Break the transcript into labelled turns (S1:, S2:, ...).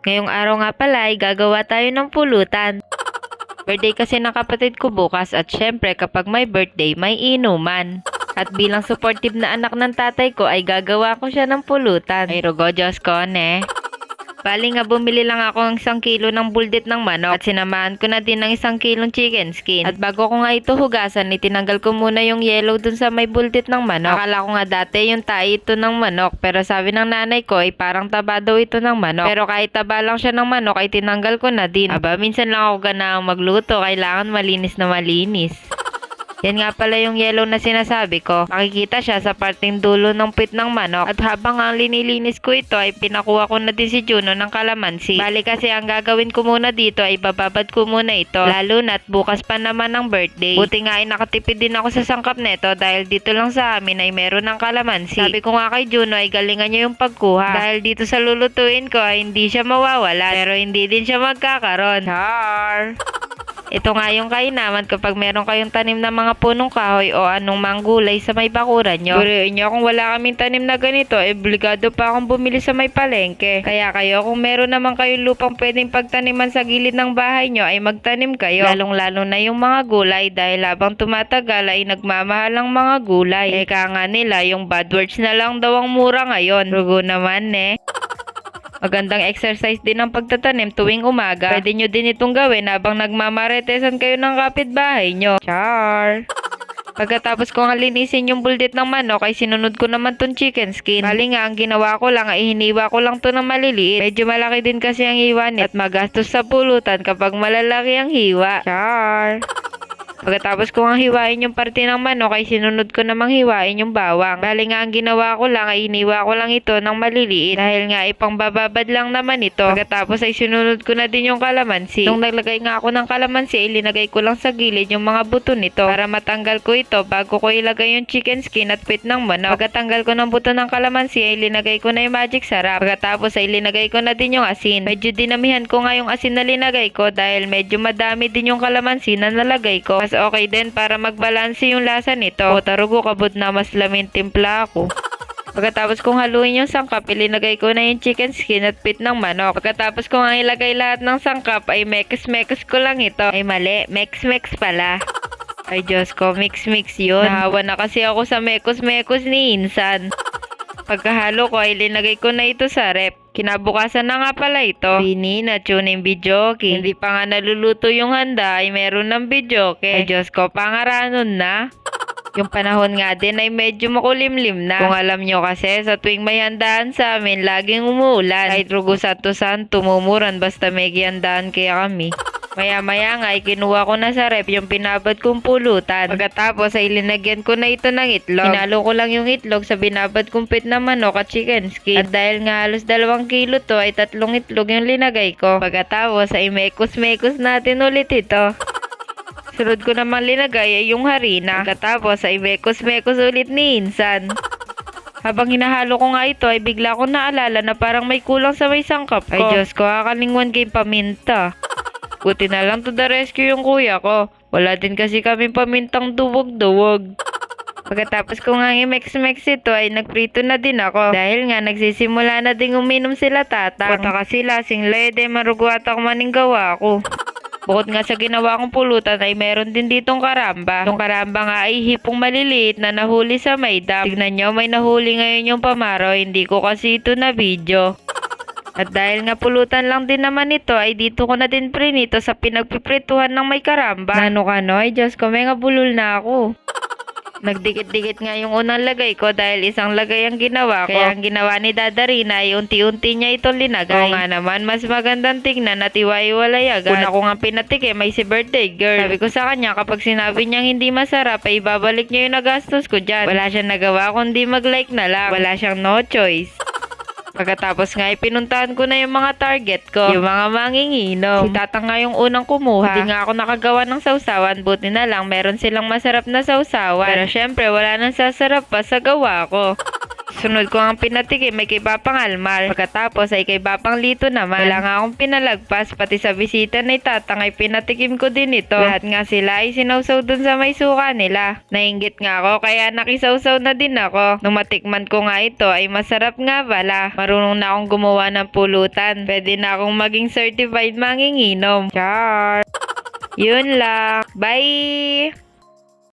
S1: Ngayong araw nga pala ay gagawa tayo ng pulutan. Birthday kasi ng kapatid ko bukas at syempre kapag may birthday may inuman. At bilang supportive na anak ng tatay ko ay gagawa ko siya ng pulutan. Ay rogo Diyos ko ne. Bali nga bumili lang ako ng isang kilo ng buldit ng manok at sinamahan ko na din ng isang kilong chicken skin. At bago ko nga ito hugasan, itinanggal ko muna yung yellow dun sa may buldit ng manok. Akala ko nga dati yung tae ito ng manok pero sabi ng nanay ko ay parang taba daw ito ng manok. Pero kahit taba lang siya ng manok ay tinanggal ko na din. Aba, minsan lang ako ganaang magluto, kailangan malinis na malinis. Yan nga pala yung yellow na sinasabi ko. Makikita siya sa parting dulo ng pit ng manok. At habang ang linilinis ko ito ay pinakuha ko na din si Juno ng kalamansi. Bali kasi ang gagawin ko muna dito ay bababad ko muna ito. Lalo na't bukas pa naman ang birthday. Buti nga ay nakatipid din ako sa sangkap neto dahil dito lang sa amin ay meron ng kalamansi. Sabi ko nga kay Juno ay galingan niya yung pagkuha. Dahil dito sa lulutuin ko ay hindi siya mawawala. Pero hindi din siya magkakaroon. Char! Ito nga yung kainaman kapag meron kayong tanim na mga punong kahoy o anong manggulay sa may bakuran nyo. Buriin nyo kung wala kaming tanim na ganito, eh, obligado pa akong bumili sa may palengke. Kaya kayo, kung meron naman kayong lupang pwedeng pagtaniman sa gilid ng bahay nyo, ay magtanim kayo. Lalong-lalo na yung mga gulay dahil habang tumatagal ay nagmamahal ang mga gulay. Eka nga nila, yung bad words na lang daw ang mura ngayon. Rugo naman eh. Magandang exercise din ang pagtatanim tuwing umaga. Pwede nyo din itong gawin habang nagmamaretesan kayo ng kapitbahay nyo. Char! Pagkatapos ko nga linisin yung buldit ng manok ay sinunod ko naman tong chicken skin. Bali nga ang ginawa ko lang ay hiniwa ko lang to ng maliliit. Medyo malaki din kasi ang hiwa nito at magastos sa pulutan kapag malalaki ang hiwa. Char! Pagkatapos ko nga hiwain yung parte ng manok ay sinunod ko namang hiwain yung bawang. Bali nga ang ginawa ko lang ay iniwa ko lang ito ng maliliit dahil nga ipangbababad lang naman ito. Pagkatapos ay sinunod ko na din yung kalamansi. Nung naglagay nga ako ng kalamansi ay linagay ko lang sa gilid yung mga buto nito para matanggal ko ito bago ko ilagay yung chicken skin at pit ng manok. Pagkatanggal ko ng buto ng kalamansi ay linagay ko na yung magic sarap. Pagkatapos ay linagay ko na din yung asin. Medyo dinamihan ko nga yung asin na linagay ko dahil medyo madami din yung kalamansi na nalagay ko. Mas okay din para magbalanse yung lasa nito. O tarugo kabut na mas lamin timpla ako. Pagkatapos kong haluin yung sangkap, ilinagay ko na yung chicken skin at pit ng manok. Pagkatapos kong ang ilagay lahat ng sangkap, ay mekes-mekes ko lang ito. Ay mali, mex-mex pala. Ay Diyos ko, mix-mix yun. Nahawa na kasi ako sa mekos-mekos ni Insan. Pagkahalo ko ay linagay ko na ito sa rep. Kinabukasan na nga pala ito. Bini na tuning videoke. Hindi pa nga naluluto yung handa ay meron ng videoke. Ay Diyos ko, pangaranon na. Yung panahon nga din ay medyo makulimlim na. Kung alam nyo kasi, sa tuwing may handaan sa amin, laging umuulan. Kahit rugo-satusan, tumumuran basta may handaan kaya kami. Maya-maya nga ay kinuha ko na sa rep yung pinabad kong pulutan. Pagkatapos ay linagyan ko na ito ng itlog. Hinalo ko lang yung itlog sa binabad kong pit na manok at chicken skin. At dahil nga halos dalawang kilo to ay tatlong itlog yung linagay ko. Pagkatapos ay mekos-mekos natin ulit ito. Sunod ko naman linagay ay yung harina. Pagkatapos ay mekos-mekos ulit ni Insan. Habang hinahalo ko nga ito ay bigla ko naalala na parang may kulang sa may sangkap ko. Ay Diyos ko, kakalingwan kay paminta. Buti na lang to the rescue yung kuya ko. Wala din kasi kami pamintang duwag-duwag. Pagkatapos ko nga i-mex-mex ito ay nagprito na din ako. Dahil nga nagsisimula na ding uminom sila tatang. Kota kasi lasing lede marugwat ako maning gawa ko. Bukod nga sa ginawa kong pulutan ay meron din ditong karamba. Itong karamba nga ay hipong maliliit na nahuli sa may dam. Tignan nyo, may nahuli ngayon yung pamaro. Hindi ko kasi ito na video. At dahil nga pulutan lang din naman ito, ay dito ko na din prinito sa pinagpiprituhan ng may karamba. Nano ka no? Ay Diyos ko, may nga bulol na ako. Nagdikit-dikit nga yung unang lagay ko dahil isang lagay ang ginawa ko. Kaya ang ginawa ni Dadarina ay unti-unti niya itong linagay. Oo nga naman, mas magandang tignan at iwaiwalay agad. Una ko nga pinatikim ay si birthday girl. Sabi ko sa kanya kapag sinabi niyang hindi masarap ay babalik niya yung nagastos ko dyan. Wala siyang nagawa kundi mag-like na lang. Wala siyang no choice. Pagkatapos nga, ipinuntahan ko na yung mga target ko. Yung mga manginginom. Si Tata nga yung unang kumuha. Hindi nga ako nakagawa ng sausawan. Buti na lang, meron silang masarap na sausawan. Pero syempre, wala nang sasarap pa sa gawa ko. Sunod ko ang pinatikim ay kay Papang Almar. Pagkatapos ay kay Papang Lito naman. Wala nga akong pinalagpas. Pati sa bisita ni Tatang ay pinatikim ko din ito. Lahat nga sila ay sinawsaw dun sa may suka nila. Nainggit nga ako kaya nakisawsaw na din ako. Nung matikman ko nga ito ay masarap nga pala. Marunong na akong gumawa ng pulutan. Pwede na akong maging certified manginginom. Char! Yun lang. Bye!